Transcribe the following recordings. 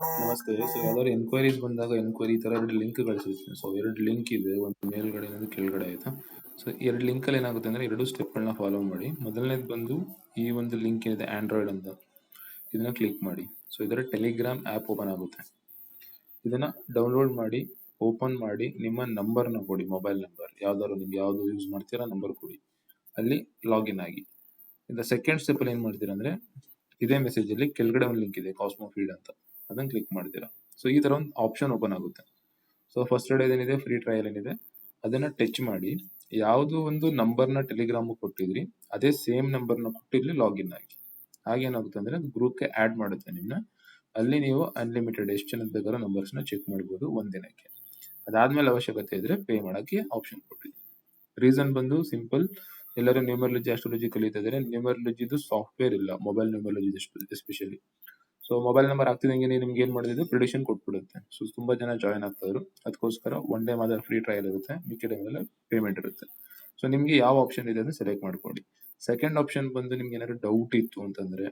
ನಮಸ್ತೆ ಸೊ ಯಾವ್ದಾದ್ರು ಎನ್ಕ್ವೈರೀಸ್ ಬಂದಾಗ ಎನ್ಕ್ವೈರಿ ಥರ ಎರಡು ಲಿಂಕ್ ಕಳಿಸಿರ್ತೀನಿ ಸೊ ಎರಡು ಲಿಂಕ್ ಇದೆ, ಒಂದು ಮೇಲ್ಗಡೆ ಇನ್ನೊಂದು ಕೆಳಗಡೆ, ಆಯಿತಾ? ಸೊ ಎರಡು ಲಿಂಕ್ ಅಲ್ಲಿ ಏನಾಗುತ್ತೆ ಅಂದ್ರೆ ಎರಡು ಸ್ಟೆಪ್ ಗಳನ್ನ ಫಾಲೋ ಮಾಡಿ. ಮೊದಲನೇದು ಬಂದು ಈ ಒಂದು ಲಿಂಕ್ ಏನಿದೆ ಆಂಡ್ರಾಯ್ಡ್ ಅಂತ. ಇದನ್ನ ಕ್ಲಿಕ್ ಮಾಡಿ. ಸೊ ಇದರ ಟೆಲಿಗ್ರಾಮ್ ಆಪ್ ಓಪನ್ ಆಗುತ್ತೆ. ಇದನ್ನ ಡೌನ್ಲೋಡ್ ಮಾಡಿ ಓಪನ್ ಮಾಡಿ, ನಿಮ್ಮ ನಂಬರ್ನ ಕೊಡಿ ಮೊಬೈಲ್ ನಂಬರ್ ಯಾವ್ದಾದ್ರು ನಿಮ್ಗೆ ಯಾವುದು ಯೂಸ್ ಮಾಡ್ತೀರಾ ನಂಬರ್ ಕೊಡಿ. ಅಲ್ಲಿ ಲಾಗಿನ್ ಆಗಿ. ಇದು ಸೆಕೆಂಡ್ ಸ್ಟೆಪ್ ಏನು ಮಾಡ್ತೀರಾ ಅಂದ್ರೆ, ಇದೇ ಮೆಸೇಜ್ ಅಲ್ಲಿ ಕೆಳಗಡೆ ಒಂದು ಲಿಂಕ್ ಇದೆ ಕಾಸ್ಮೋ ಫೀಡ್ ಅಂತ. ಅದನ್ನ ಕ್ಲಿಕ್ ಮಾಡ್ತೀರಾ. ಸೊ ಈ ಥರ ಒಂದು ಆಪ್ಷನ್ ಓಪನ್ ಆಗುತ್ತೆ. ಸೊ ಫಸ್ಟ್ ಏನಿದೆ ಫ್ರೀ ಟ್ರಯಲ್ ಏನಿದೆ, ಅದನ್ನ ಟಚ್ ಮಾಡಿ, ಯಾವುದು ಒಂದು ನಂಬರ್ನ ಟೆಲಿಗ್ರಾಮ್ ಕೊಟ್ಟಿದ್ರಿ, ಅದೇ ಸೇಮ್ ನಂಬರ್ನ ಕೊಟ್ಟಿರಲಿ ಲಾಗಿನ್ ಆಗಿ. ಹಾಗೇನಾಗುತ್ತೆ ಅಂದ್ರೆ ಗ್ರೂಪ್ಗೆ ಆ್ಯಡ್ ಮಾಡುತ್ತೆ ನಿಮ್ಮ ಅಲ್ಲಿ ನೀವು ಅನ್ಲಿಮಿಟೆಡ್ ಎಷ್ಟು ಜನ ಬೇಕಾದ್ರೂ ನಂಬರ್ಸ್ನ ಚೆಕ್ ಮಾಡ್ಬೋದು ಒಂದಿನಕ್ಕೆ ದಿನಕ್ಕೆ. ಅದಾದ್ಮೇಲೆ ಅವಶ್ಯಕತೆ ಇದ್ರೆ ಪೇ ಮಾಡೋಕ್ಕೆ ಆಪ್ಷನ್ ಕೊಟ್ಟಿದೆ ರೀಸನ್ ಬಂದು ಸಿಂಪಲ್ ಎಲ್ಲರೂ ನ್ಯೂಮರಾಲಜಿ ಆಸ್ಟ್ರಾಲಜಿ ಕಲಿತಾ ಇದ್ದಾರೆ ನ್ಯೂಮರ್ಲಜಿದು ಸಾಫ್ಟ್ವೇರ್ ಇಲ್ಲ mobile numerology especially so mobile number ಹಾಕ್ತಿದಂಗೆ ನಿಮ್ಗೆ ಏನ್ ಮಾಡಿದ್ರು ಪ್ರಿಡಿಕ್ಷನ್ ಕೊಟ್ಬಿಡುತ್ತೆ. ಸೊ ತುಂಬಾ ಜನ ಜಾಯ್ನ್ ಆಗ್ತಾಯಿದ್ರು ಅದಕ್ಕೋಸ್ಕರ ಒನ್ ಡೇ ಮಾತ್ರ ಫ್ರೀ ಟ್ರಯಲ್ ಇರುತ್ತೆ. ಮಿಕ್ಕಿದ ಪೇಮೆಂಟ್ ಇರುತ್ತೆ. ಸೊ ನಿಮ್ಗೆ ಯಾವ ಆಪ್ಷನ್ ಇದೆ ಅಂತ ಸೆಲೆಕ್ಟ್ ಮಾಡ್ಕೊಳ್ಳಿ. ಸೆಕೆಂಡ್ ಆಪ್ಷನ್ ಬಂದು ನಿಮ್ಗೆ ಏನಾದ್ರು ಡೌಟ್ ಇತ್ತು ಅಂತಂದ್ರೆ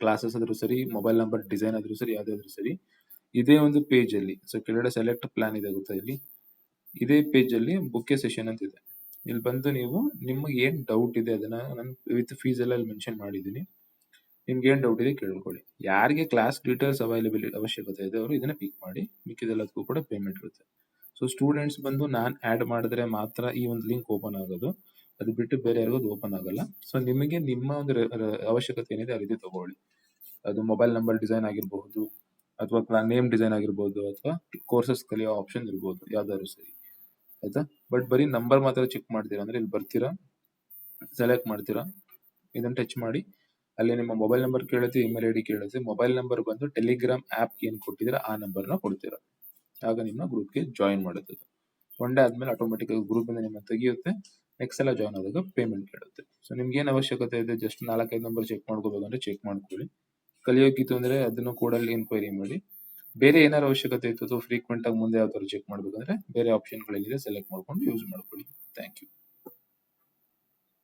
ಕ್ಲಾಸಸ್ ಆದ್ರೂ ಸರಿ ಮೊಬೈಲ್ ನಂಬರ್ ಡಿಸೈನ್ ಆದ್ರೂ ಸರಿ ಯಾವ್ದಾದ್ರು ಸರಿ, ಇದೇ ಒಂದು ಪೇಜ್ ಅಲ್ಲಿ ಸೊ ಕೆಳಗಡೆ ಸೆಲೆಕ್ಟ್ ಪ್ಲಾನ್ ಇದೆ ಗೊತ್ತಾ ಇಲ್ಲಿ? ಇದೇ ಪೇಜ್ ಅಲ್ಲಿ ಬುಕ್ಕೆ ಸೆಷನ್ ಅಂತ ಇದೆ. ಇಲ್ಲಿ ಬಂದು ನೀವು ನಿಮ್ಗೆ ಏನ್ ಡೌಟ್ ಇದೆ ಅದನ್ನ ನಾನು ವಿತ್ ಫೀಸ್ ಎಲ್ಲ ಇಲ್ಲಿ ಮೆನ್ಷನ್ ಮಾಡಿದೀನಿ ನಿಮ್ಗೆ ಏನ್ ಡೌಟ್ ಇದೆ ಕೇಳ್ಕೊಳ್ಳಿ. ಯಾರಿಗೆ ಕ್ಲಾಸ್ ಡೀಟೇಲ್ಸ್ ಅವೈಲೇಬಲ್ ಅವಶ್ಯಕತೆ ಇದೆ ಅವರು ಇದನ್ನ ಪಿಕ್ ಮಾಡಿ ಮಿಕ್ಕಿದೆಲ್ಲದಕ್ಕೂ ಕೂಡ ಪೇಮೆಂಟ್ ಇರುತ್ತೆ. ಸೊ ಸ್ಟೂಡೆಂಟ್ಸ್ ಬಂದು ನಾನ್ ಆಡ್ ಮಾಡಿದ್ರೆ ಮಾತ್ರ ಈ ಒಂದು ಲಿಂಕ್ ಓಪನ್ ಆಗೋದು. ಅದು ಬಿಟ್ಟು ಬೇರೆ ಯಾರಿಗೂ ಓಪನ್ ಆಗಲ್ಲ. ಸೊ ನಿಮಗೆ ನಿಮ್ಮ ಒಂದು ಅವಶ್ಯಕತೆ ಏನಿದೆ ಆ ರೀತಿ ತಗೊಳ್ಳಿ. ಅದು ಮೊಬೈಲ್ ನಂಬರ್ ಡಿಸೈನ್ ಆಗಿರಬಹುದು ಅಥವಾ ನೇಮ್ ಡಿಸೈನ್ ಆಗಿರ್ಬೋದು ಅಥವಾ ಕೋರ್ಸಸ್ ಕಲಿಯೋ ಆಪ್ಷನ್ ಇರ್ಬೋದು, ಯಾವ್ದಾದ್ರು ಸರಿ. ಆಯ್ತಾ? ಬಟ್ ಬರೀ ನಂಬರ್ ಮಾತ್ರ ಚೆಕ್ ಮಾಡ್ತೀರಾ? ಅಂದ್ರೆ ಇಲ್ಲಿ ಬರ್ತೀರಾ? ಸೆಲೆಕ್ಟ್ ಮಾಡ್ತೀರಾ? ಇದನ್ನ ಟಚ್ ಮಾಡಿ. ಅಲ್ಲಿ ನಿಮ್ಮ ಮೊಬೈಲ್ ನಂಬರ್ ಕೇಳುತ್ತೆ ಇಮೇಲ್ ಐ ಡಿ ಕೇಳುತ್ತೆ ಮೊಬೈಲ್ ನಂಬರ್ ಬಂದು ಟೆಲಿಗ್ರಾಮ್ ಆಪ್ ಏನ್ ಕೊಟ್ಟಿದ್ರೆ ಆ ನಂಬರ್ನ ಕೊಡ್ತೀರಾ. ಆಗ ನಿಮ್ಮ ಗ್ರೂಪ್ಗೆ ಜಾಯಿನ್ ಮಾಡುತ್ತೆ ಒನ್ ಡೇ ಆದ್ಮೇಲೆ ಆಟೋಮೆಟಿಕ್ ಗ್ರೂಪ್ ಇಂದ ನಿಮ್ಮ ತೆಗಿಯುತ್ತೆ ನೆಕ್ಸ್ಟ್ ಎಲ್ಲ ಜಾಯ್ನ್ ಆದಾಗ ಪೇಮೆಂಟ್ ಕೇಳುತ್ತೆ. ಸೊ ನಿಮ್ಗೆ ಏನ್ ಅವಶ್ಯಕತೆ ಇದೆ ಜಸ್ಟ್ ನಾಲ್ಕೈದು ನಂಬರ್ ಚೆಕ್ ಮಾಡ್ಕೋಬೇಕಂದ್ರೆ ಚೆಕ್ ಮಾಡ್ಕೊಳ್ಳಿ. ಕಲಿಯೋಕಿತ್ತು ಅಂದ್ರೆ ಅದನ್ನು ಕೂಡ ಅಲ್ಲಿ ಎನ್ಕ್ವೈರಿ ಮಾಡಿ. ಬೇರೆ ಏನಾದ್ರು ಅವಶ್ಯಕತೆ ಇತ್ತು ಫ್ರೀಕ್ವೆಂಟ್ ಆಗಿ ಮುಂದೆ ಯಾವ್ದಾದ್ರು ಚೆಕ್ ಮಾಡ್ಬೇಕಂದ್ರೆ ಬೇರೆ ಆಪ್ಷನ್ ಗಳಿದೆ ಸೆಲೆಕ್ಟ್ ಮಾಡ್ಕೊಂಡು ಯೂಸ್ ಮಾಡ್ಕೊಳ್ಳಿ. Thank you